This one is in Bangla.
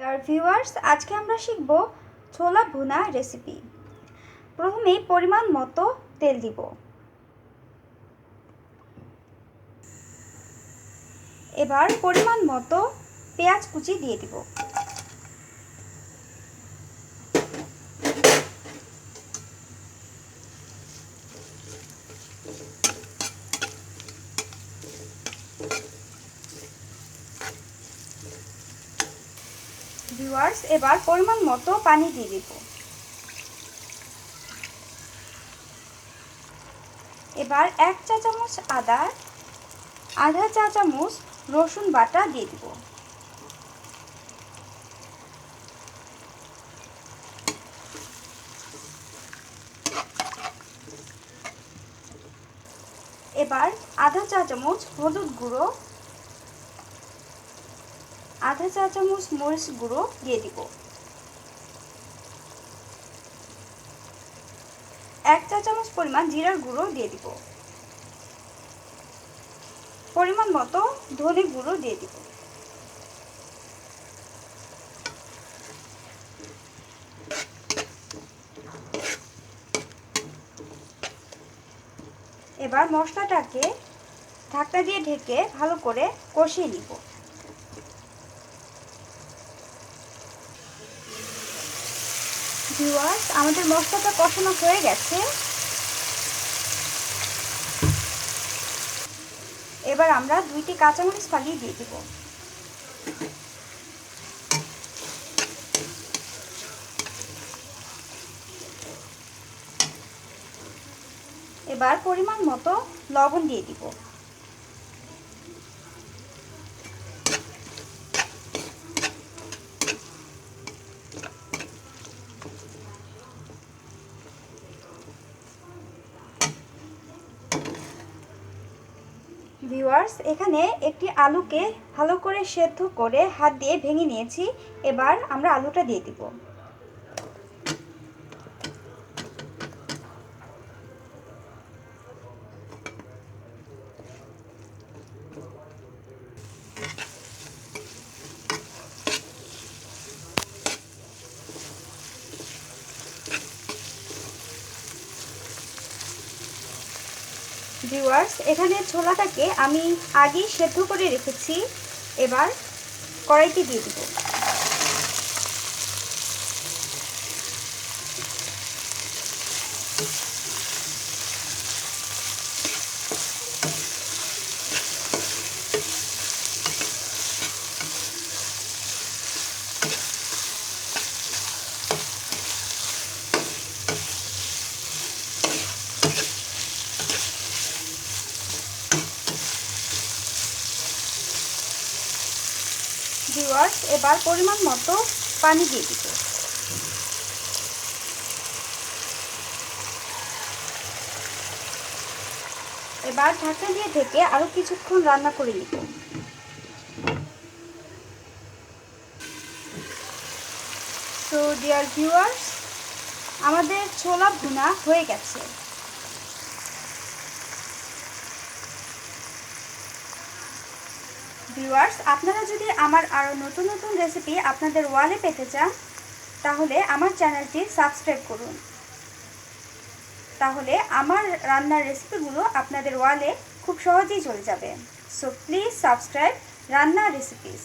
ডিয়ার ভিউয়ার্স আজকে আমরা শিখব ছোলা ভুনা রেসিপি প্রথমে পরিমাণ মতো তেল দিব। এবার পরিমাণ মতো পেঁয়াজ কুচি দিয়ে দিব। ভিউয়ার্স এবার পরিমাণ মতো পানি দিয়ে দিব। এবার এক চা চামচ আদা, আধা চা চামচ রসুন বাটা দিয়ে দিব। এবার আধা চা চামচ হলুদ গুঁড়ো আধা চা চামচ মরিচ গুঁড়ো দিয়ে দিব। এক চা চামচ পরিমাণ জিরার গুঁড়ো দিয়ে দিব। পরিমাণ মতো ধনে গুঁড়ো দিয়ে দিব। এবার মশলাটাকে ঢাকনা দিয়ে ঢেকে ভালো করে কষিয়ে নিব। ভিউয়ার্স আমাদের মশলাটা কষানো হয়ে গেছে। এবার আমরা দুইটি কাঁচামরিচ ফালিয়ে দিয়ে দিব। এবার পরিমাণ মতো লবণ দিয়ে দিব। ভিউয়ার্স এখানে একটি আলুকে ভালো করে সেদ্ধ করে হাত দিয়ে ভেঙে নিয়েছি। এবার আমরা আলুটা দিয়ে দিব। ভিউয়ার্স এখানে ছোলাটাকে আমি আগেই সেদ্ধ করে রেখেছি। এবার কড়াইতে দিয়ে দিব। ভিউয়ার্স এবার পরিমাণ মতো পানি দিয়ে দিব। এবার ঢাকনা দিয়ে ঢেকে আরও কিছুক্ষণ রান্না করে নিব। তো ডিয়ার ভিউয়ার্স আমাদের ছোলা ভুনা হয়ে গেছে। ভিউয়ার্স আপনারা যদি আমার আরও নতুন নতুন রেসিপি আপনাদের ওয়ালে পেতে চান, তাহলে আমার চ্যানেলটি সাবস্ক্রাইব করুন। তাহলে আমার রান্নার রেসিপিগুলো আপনাদের ওয়ালে খুব সহজেই চলে যাবে। সো প্লিজ সাবস্ক্রাইব রান্না রেসিপিস